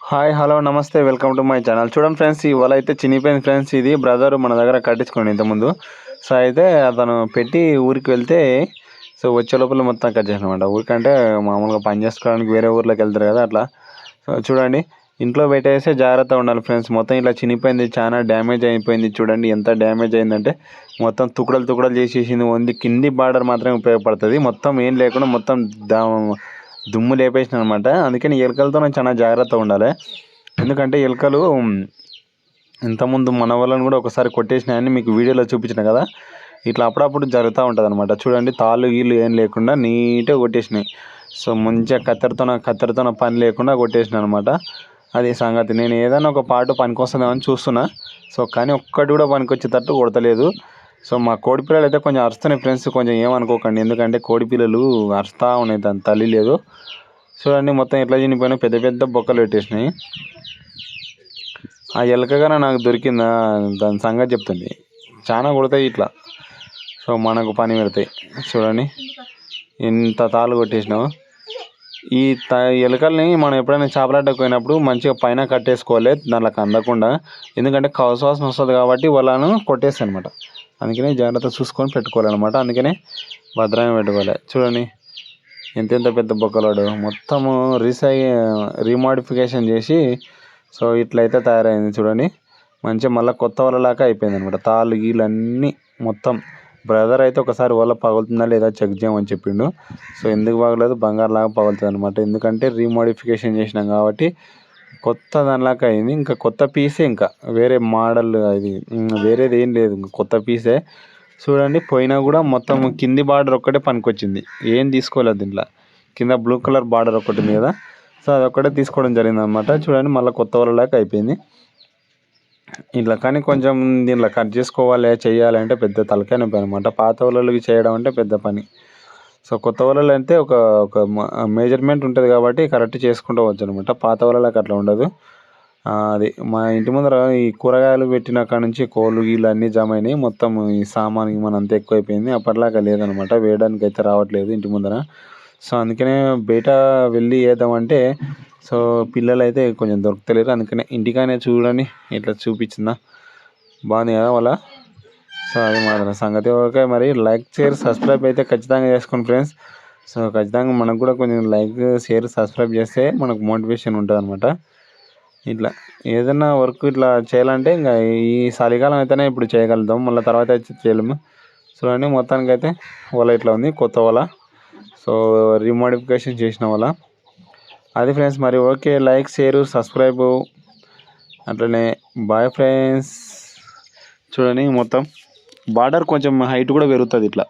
Hi hello నమస్తే welcome to my channel. చూడండి friends ఇవాళ అయితే చినిగిపోయింది ఫ్రెండ్స్ ఇది. బ్రదర్ మన దగ్గర కట్టించుకోండి ఇంతకుముందు. సో అయితే అతను పెట్టి ఊరికి వెళ్తే సో వచ్చే లోపల మొత్తం కట్ చేసినమాట. ఊరికంటే మామూలుగా పని చేసుకోవడానికి వేరే ఊర్లోకి వెళ్తారు కదా అట్లా. సో చూడండి ఇంట్లో పెట్టేస్తే జాగ్రత్త ఉండాలి ఫ్రెండ్స్. మొత్తం ఇట్లా చినిపోయింది చాలా డ్యామేజ్ అయిపోయింది. చూడండి ఎంత డ్యామేజ్ అయిందంటే మొత్తం తుకుడలు తుకుడలు చేసేసింది. ఓన్లీ కింది బార్డర్ మాత్రమే ఉపయోగపడుతుంది. మొత్తం ఏం లేకుండా మొత్తం దా దుమ్ము లేపేసిన అనమాట అందుకని ఎలుకలతో చాలా జాగ్రత్తగా ఉండాలి. ఎందుకంటే ఎలుకలు ఇంతకుముందు మన వాళ్ళని కూడా ఒకసారి కొట్టేసినాయని మీకు వీడియోలో చూపించిన కదా. ఇట్లా అప్పుడప్పుడు జరుగుతూ ఉంటుంది అనమాట చూడండి తాళ్ళు గీళ్ళు ఏం లేకుండా నీట్గా కొట్టేసినాయి. సో మంచిగా కత్తెరతో కత్తెరతో పని లేకుండా కొట్టేసిన అనమాట అది సంగతి. నేను ఏదైనా ఒక పాటు పనికొస్తుందేమని చూస్తున్నా. సో కానీ ఒక్కటి కూడా పనికొచ్చేటట్టు కొడతలేదు. సో మా కోడి పిల్లలు అయితే కొంచెం అరుస్తున్నాయి ఫ్రెండ్స్ కొంచెం ఏమనుకోకండి. ఎందుకంటే కోడి పిల్లలు అరుస్తూ ఉన్నాయి దాని తల్లి లేదు. చూడండి మొత్తం ఎట్లా చినిపోయినా పెద్ద పెద్ద బొక్కలు పెట్టేసినాయి. ఆ ఎలకగానే నాకు దొరికిందా దాని సంగతి చెప్తుంది. చాలా కొడతాయి ఇట్లా. సో మనకు పని పెడతాయి. చూడండి. ఎంత తాళ్ళు కొట్టేసినావు. ఈ త ఎలుకల్ని మనం ఎప్పుడైనా చేపలాటకు పోయినప్పుడు మంచిగా పైన కట్టేసుకోవాలి దానికి అందకుండా. ఎందుకంటే కవసవాసన వస్తుంది కాబట్టి వాళ్ళను కొట్టేస్తాయి అనమాట అందుకనే జాగ్రత్త చూసుకొని పెట్టుకోవాలన్నమాట. అందుకనే భద్రంగా పెట్టుకోవాలి. చూడండి ఎంత ఎంత పెద్ద బొక్కలాడు. మొత్తము రీసై రీమాడిఫికేషన్ చేసి సో ఇట్లయితే తయారైంది చూడండి. మంచిగా మళ్ళీ కొత్త వలలాగా అయిపోయింది అనమాట తాళ్ళు గీళ్ళు అన్నీ మొత్తం. బ్రదర్ అయితే ఒకసారి వల పగులుతుందా లేదా చెక్ చేయమని చెప్పిండు. సో ఎందుకు పగలదు? బంగారులాగా పగులుతుంది అనమాట ఎందుకంటే రీమోడిఫికేషన్ చేసినాం కాబట్టి కొత్త దానిలాగా అయింది. ఇంకా కొత్త పీసే ఇంకా. వేరే మోడల్ అది వేరేది ఏం లేదు. ఇంకా కొత్త పీసే చూడండి పోయినా కూడా మొత్తం కింది బార్డర్ ఒక్కటే పనికొచ్చింది. ఏం తీసుకోలేదు దీంట్లో. కింద బ్లూ కలర్ బార్డర్ ఒకటి ఉంది కదా. సో అది ఒక్కటే తీసుకోవడం జరిగింది అనమాట చూడండి మళ్ళీ కొత్త వాళ్ళలాగా అయిపోయింది. ఇట్లా కానీ కొంచెం దీనిలో కట్ చేసుకోవాలి చేయాలి అంటే పెద్ద తలకాయ నొప్పి అనమాట పాత వాళ్ళకి చేయడం అంటే పెద్ద పని. సో కొత్త వలలు అంటే ఒక ఒక మెజర్మెంట్ ఉంటుంది కాబట్టి కరెక్ట్ చేసుకుంటూ వచ్చు అనమాట పాత వలలకు అట్లా ఉండదు. అది మా ఇంటి ముందర ఈ కూరగాయలు పెట్టిన కాడ నుంచి కోళ్ళు గీళ్ళు అన్నీ జమ అయినాయి. మొత్తం ఈ సామాన్ మన అంతా ఎక్కువైపోయింది. అప్పటిలాగా లేదనమాట వేయడానికి అయితే రావట్లేదు ఇంటి ముందర. సో అందుకనే బయట వెళ్ళి వేద్దామంటే సో పిల్లలు అయితే కొంచెం దొరుకుతలేరు. అందుకనే ఇంటికానే చూడండి. ఇట్లా చూపించిందా? బాగుంది కదా వాళ్ళ? సో అది మాత్రం సంగతి ఓకే. మరి లైక్ షేర్ సబ్స్క్రైబ్ అయితే ఖచ్చితంగా చేసుకోండి ఫ్రెండ్స్ సో ఖచ్చితంగా మనకు కూడా కొంచెం లైక్ షేర్ సబ్స్క్రైబ్ చేస్తే మనకు మోటివేషన్ ఉంటుంది అనమాట ఇట్లా ఏదైనా వర్క్ ఇట్లా చేయాలంటే ఇంకా ఈ చలికాలం అయితేనే ఇప్పుడు చేయగలుగుతాం. మళ్ళీ తర్వాత చేయలేము చేయలేము. చూడండి మొత్తానికి అయితే వల ఇట్లా ఉంది కొత్త వల సో రీమోడిఫికేషన్ చేసిన వల్ల అది ఫ్రెండ్స్ మరి ఓకే. లైక్ షేర్ సబ్స్క్రైబ్ అట్లనే బాయ్ ఫ్రెండ్స్ చూడండి మొత్తం. బార్డర్ కొంచెం హైట్ కూడా పెరుగుతుంది ఇట్లా.